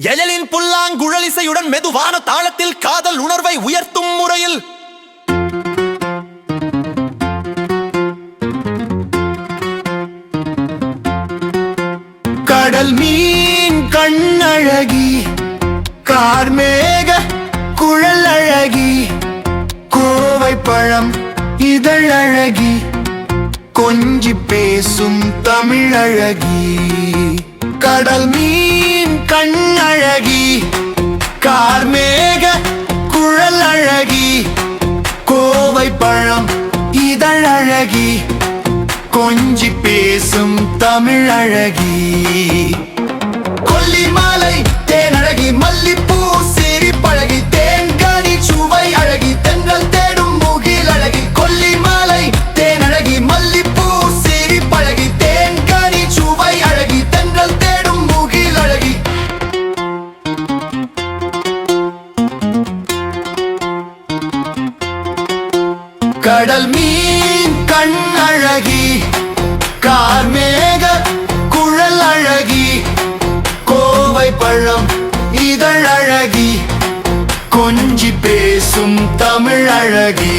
எழலின் புல்லாங்குழலிசையுடன் மெதுவான தாளத்தில் காதல் உணர்வை உயர்த்தும் முறையில். கடல் மீன் கண்ணழகி கார்மேக குழல் அழகி கோவை பழம் இதழழகி கொஞ்சி பேசும் தமிழழகி. கடல் மீன் அழகி கார்மேக குழல் அழகி கோவை பழம் இதழழகி கொஞ்சி பேசும் தமிழழகி கடல் மீன் கண்ணழகி கார்மேக குழல் அழகி கோவை பழம் இதழழகி கொஞ்சி பேசும் தமிழ் அழகி.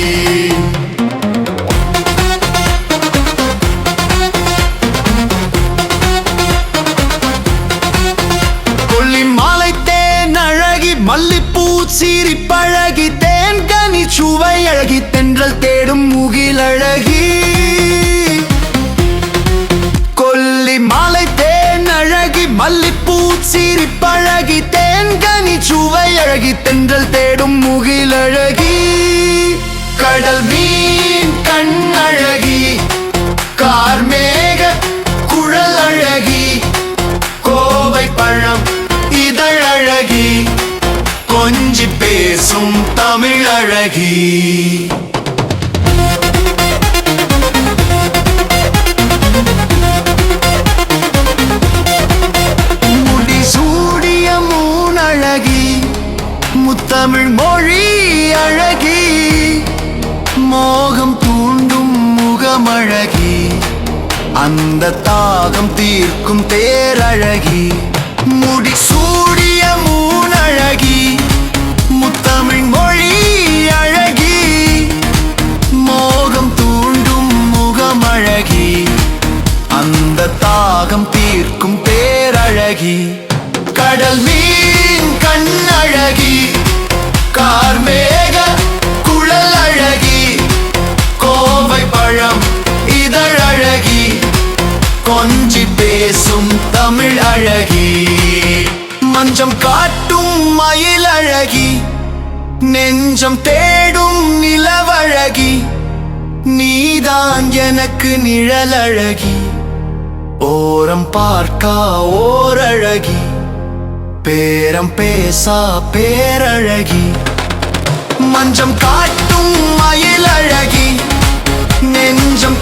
கொல்லி மாலை தேன் அழகி மல்லிப்பூ சீரி பழகி தேன்கனி சுவை அழகி தென்றல் தேடும் முகிலழகி. கடல் மீன் கண் அழகி கார்மேக குழல் அழகி கோவை பழம் இதழழகி கொஞ்சி பேசும் தமிழழகி. தமிழ் மொழி அழகி மோகம் தூண்டும் முகமழகி அந்த தாகம் தீர்க்கும் தேரழகி முடி சூடிய மூனழகி முத்தமிழ் மொழி அழகி மோகம் தூண்டும் முகமழகி அந்த தாகம் தீர்க்கும் பேரழகி கடல் மீன் கொஞ்சி பேசும் தமிழ் அழகி. மஞ்சம் காட்டும் மயில் அழகி. நெஞ்சம் தேடும் நிலவழகி. நீதான் எனக்கு நிழலழகி ஓரம் பார்க்கா ஓரழகி. பேரம் பேசா பேரழகி. மஞ்சம் காட்டும் மயில் அழகி. நெஞ்சம்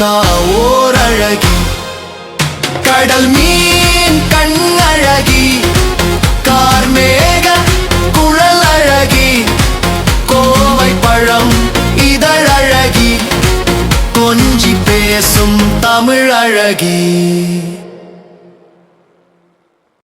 பார்த்தா ஓரழகி. கடல் மீன் கண்ணழகி. கார்மேக குழல் அழகி. கோவை பழம் இதழழகி கொஞ்சி பேசும் தமிழழகி